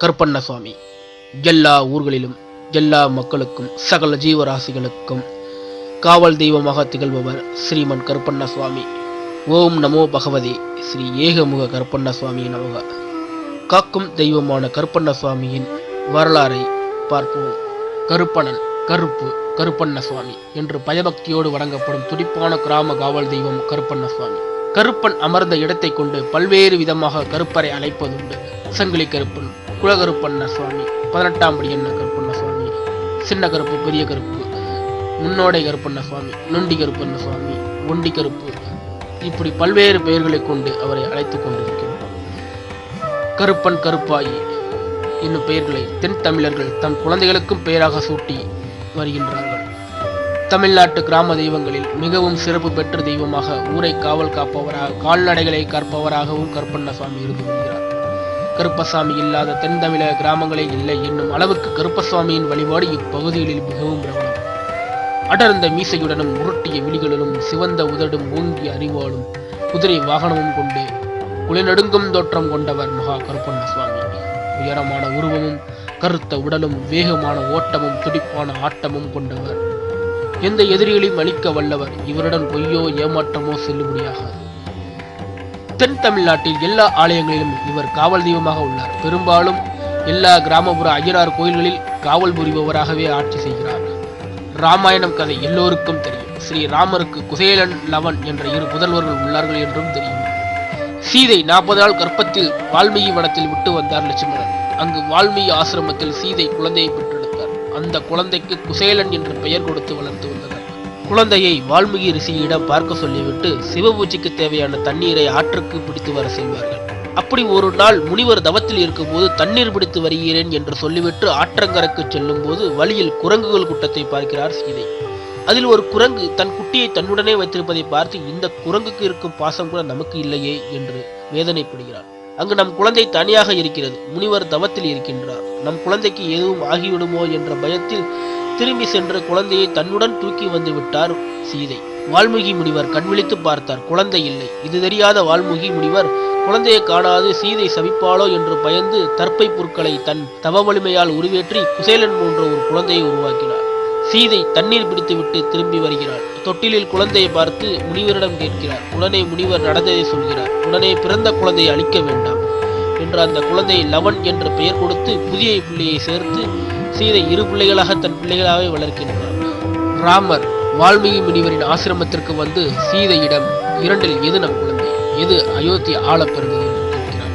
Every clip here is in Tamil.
கருப்பண்ணசுவாமி எல்லா ஊர்களிலும் எல்லா மக்களுக்கும் சகல ஜீவராசிகளுக்கும் காவல் தெய்வமாக திகழ்பவர் ஸ்ரீமன் கருப்பண்ண சுவாமி ஓம் நமோ பகவதே. ஸ்ரீ ஏகமுக கருப்பண்ண சுவாமி நமக. காக்கும் தெய்வமான கருப்பண்ண சுவாமியின் வரலாறை பார்ப்போம். கருப்பணன் கருப்பு கருப்பண்ண சுவாமி என்று பயபக்தியோடு வணங்கப்படும் துடிப்பான கிராம காவல் தெய்வம் கருப்பண்ணசுவாமி கருப்பன் அமர்ந்த இடத்தை கொண்டு பல்வேறு விதமாக கருப்பரை அழைப்பதுண்டு. சங்கிலி கருப்பன் குலகருப்பண்ண சுவாமி பதினெட்டாம் படி என்ன கருப்பண்ண சுவாமி சின்ன கருப்பு பெரிய கருப்பு. முன்னோடை கருப்பண்ண சுவாமி நொண்டி கருப்பண்ண சுவாமி ஒண்டி கருப்பு. இப்படி பல்வேறு பெயர்களை கொண்டு அவரை அழைத்துக் கொண்டிருக்கின்றோம். கருப்பன் கருப்பாயி என்னும் பெயர்களை தென் தமிழர்கள் தம் குழந்தைகளுக்கும் பெயராக சூட்டி வருகின்றார்கள். தமிழ்நாட்டு கிராம தெய்வங்களில் மிகவும் சிறப்பு பெற்ற தெய்வமாக ஊரை காவல் காப்பவராக கால்நடைகளை கற்பவராகவும் கருப்பண்ண சுவாமி இருந்து வருகிறார். கருப்பசாமி இல்லாத தென் தமிழக கிராமங்களே இல்லை என்னும் அளவுக்கு கருப்பசாமியின் வழிபாடு இப்பகுதிகளில் மிகவும் பிரபலம். அடர்ந்த மீசையுடனும் உருட்டிய விழிகளிலும் சிவந்த உதடும் ஓங்கிய அறிவாலும் குதிரை வாகனமும் கொண்டு குளிநடுங்கும் தோற்றம் கொண்டவர் மகா கருப்பண்ண சுவாமி. உயரமான உருவமும் கருத்த உடலும் வேகமான ஓட்டமும் துடிப்பான ஆட்டமும் கொண்டவர். எந்த எதிரிகளையும் அழிக்க வல்லவர். இவருடன் பொய்யோ ஏமாற்றமோ செல்லுபடியாகாது. தென் தமிழ்நாட்டில் எல்லா ஆலயங்களிலும் இவர் காவல் தெய்வமாக உள்ளார். பெரும்பாலும் எல்லா கிராமப்புற ஐயனார் கோயில்களில் காவல் புரிபவராகவே ஆட்சி செய்கிறார். ராமாயணம் கதை எல்லோருக்கும் தெரியும். ஸ்ரீ ராமருக்கு குசேலன் லவன் என்ற இரு புதல்வர்கள் உள்ளார்கள் என்றும் தெரியும். சீதை நாற்பது நாள் கர்ப்பத்தில் வால்மீகி வனத்தில் விட்டு வந்தார் லட்சுமணன். அங்கு வால்மீகி ஆசிரமத்தில் சீதை குழந்தையை பெற்றெடுத்தார். அந்த குழந்தைக்கு குசேலன் என்று பெயர் கொடுத்து வளர்த்து வந்தனர். குழந்தையை வால்மீகி ரிஷியிடம் பார்க்க சொல்லிவிட்டு சிவபூஜைக்கு தேவையான தண்ணீரை ஆற்றுக்கு பிடித்து வர செய்வார்கள். அப்படி ஒரு நாள் முனிவர் தவத்தில் இருக்கும்போது தண்ணீர் பிடித்து வருகிறேன் என்று சொல்லிவிட்டு ஆற்றங்கரைக்கு செல்லும் போது வழியில் குரங்குகள் கூட்டத்தை பார்க்கிறார் சீதை. அதில் ஒரு குரங்கு தன் குட்டியை தன்னுடனே வைத்திருப்பதை பார்த்து இந்த குரங்குக்கு இருக்கும் பாசம் கூட நமக்கு இல்லையே என்று வேதனைப்படுகிறார். அங்கு நம் குழந்தை தனியாக இருக்கிறது. முனிவர் தவத்தில் இருக்கின்றார். நம் குழந்தைக்கு எதுவும் ஆகிவிடுமோ என்ற பயத்தில் திரும்பி சென்ற குழந்தையை தன்னுடன் தூக்கி வந்து விட்டார் சீதை. வால்மீகி முனிவர் கண்விழித்து பார்த்தார் குழந்தை இல்லை. இது தெரியாத வால்மீகி முனிவர் குழந்தையை காணாது சீதை சபிப்பாளோ என்று பயந்து தற்பை பொருட்களை தன் தவ வலிமையால் உருவேற்றி குசேலன் போன்ற ஒரு குழந்தையை உருவாக்கினார். சீதை தண்ணீர் பிடித்துவிட்டு திரும்பி வருகிறாள். தொட்டிலில் குழந்தையை பார்த்து முனிவரிடம் கேட்கிறார். உடனே முனிவர் நடந்ததை சொல்கிறார். உடனே பிறந்த குழந்தையை அழிக்க வேண்டாம். என்று அந்த குழந்தையை லவன் என்ற பெயர் கொடுத்து புதிய பிள்ளையை சேர்த்து சீதை இரு பிள்ளைகளாக தன் பிள்ளைகளாகவே வளர்க்கின்றார். ராமர் வால்மீகி முனிவரின் ஆசிரமத்திற்கு வந்து சீதையிடம் இரண்டில் எது நம் குழந்தை? எது அயோத்தி ஆளப்பெறுகிறது என்று கேட்கிறார்.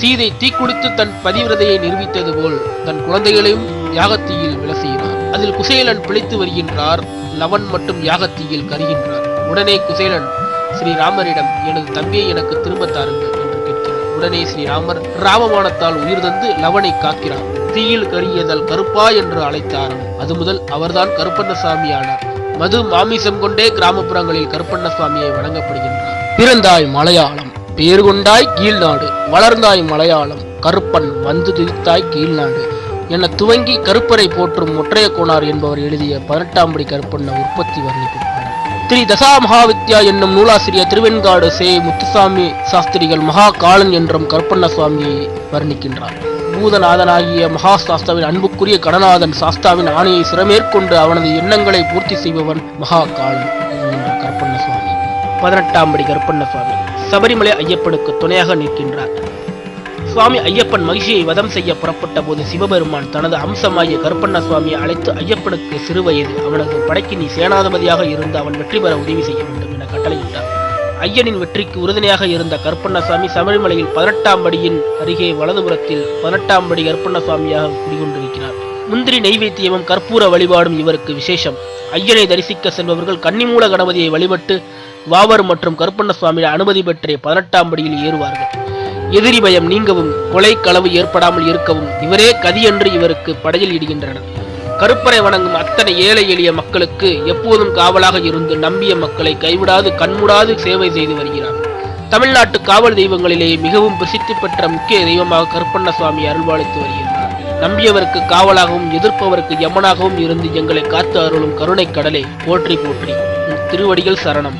சீதை தீக்குடித்து தன் பதிவிரதையை நிரூபித்தது போல் தன் குழந்தைகளையும் யாகத்தீயில் விழ செய்கிறார். அதில் குசேலன் பிழைத்து வருகின்றார் லவன் மட்டும் யாகத்தீயில் கருகின்றார். உடனே குசேலன் ஸ்ரீராமரிடம் எனது தம்பியை எனக்கு திரும்ப தாருங்கள். உடனே ஸ்ரீராமர் ராமமானத்தால் உயிர் தந்து லவனை காக்கிறார். தீயில் கருகியதால் கருப்பா என்று அழைத்தாராம் அது முதல் அவர்தான் கருப்பண்ணசாமி ஆனார் மது மாமிசம் கொண்டே கிராமப்புறங்களில் கருப்பண்ணசுவாமியை வணங்கப்படுகின்றார். பிறந்தாய் மலையாளம் பேர் கொண்டாய் கீழ்நாடு வளர்ந்தாய் மலையாளம் கருப்பன் வந்து துதித்தாய் கீழ்நாடு என துவங்கி கருப்பரை போற்றும் ஒற்றைய கோணார் என்பவர் எழுதிய பதினெட்டாம் படி கருப்பண்ண உற்பத்தி வர்ணிப்பு. திரு தசா மகாவித்யா என்னும் நூலாசிரியர் திருவெண்காடு சே. முத்துசாமி சாஸ்திரிகள் மகா காலன் என்றும் கருப்பண்ண சுவாமியை வர்ணிக்கின்றார். பூதநாதனாகிய மகா சாஸ்தாவின் அன்புக்குரிய கடநாதன் சாஸ்தாவின் ஆணையை சிறமேற்கொண்டு அவனது எண்ணங்களை பூர்த்தி செய்பவன் மகா காலன் என்ற கருப்பண்ண சுவாமி. பதினெட்டாம் படி கருப்பண்ண சுவாமி. சபரிமலை ஐயப்பனுக்கு துணையாக நிற்கின்றார். சுவாமி ஐயப்பன் மகிழ்ச்சியை வதம் செய்ய புறப்பட்ட போது சிவபெருமான் தனது அம்சமாகிய கருப்பண்ண சுவாமியை அழைத்து ஐயப்பனுக்கு சிறுவயது அவனது படைக்கு நீ சேனாதிபதியாக இருந்து அவன் வெற்றி பெற உதவி செய்ய வேண்டும் என கட்டளையிட்டார். ஐயனின் வெற்றிக்கு உறுதுணையாக இருந்த கருப்பண்ணசாமி சபரிமலையில் பதினெட்டாம் படியின் அருகே வலதுபுறத்தில் பதினெட்டாம் படி கருப்பண்ணசுவாமியாக குடிகொண்டிருக்கிறார். முந்திரி நெய்வேத்தியமும் கற்பூர வழிபாடும் இவருக்கு விசேஷம். ஐயனை தரிசிக்க செல்பவர்கள் கன்னிமூல கணபதியை வழிபட்டு வாவர் மற்றும் கருப்பண்ணசுவாமியின் அனுமதி பெற்ற பதினெட்டாம் படியில் ஏறுவார்கள். எதிரி பயம் நீங்கவும் கொலை களவு ஏற்படாமல் இருக்கவும் இவரே கதி என்று இவருக்கு படையில் இடுகின்றனர். கருப்பரை வணங்கும் அத்தனை ஏழை எளிய மக்களுக்கு எப்போதும் காவலாக இருந்து நம்பிய மக்களை கைவிடாது கண்மூடாது சேவை செய்து வருகிறார். தமிழ்நாட்டு காவல் தெய்வங்களிலேயே மிகவும் பிரசித்தி பெற்ற முக்கிய தெய்வமாக கருப்பண்ண சுவாமி அருள்வாளித்து வருகிறார் நம்பியவருக்கு காவலாகவும் எதிர்ப்பவருக்கு யமனாகவும் இருந்து எங்களை காத்து அருளும் கருணை கடலை போற்றி போற்றி. திருவடிகள் சரணம்.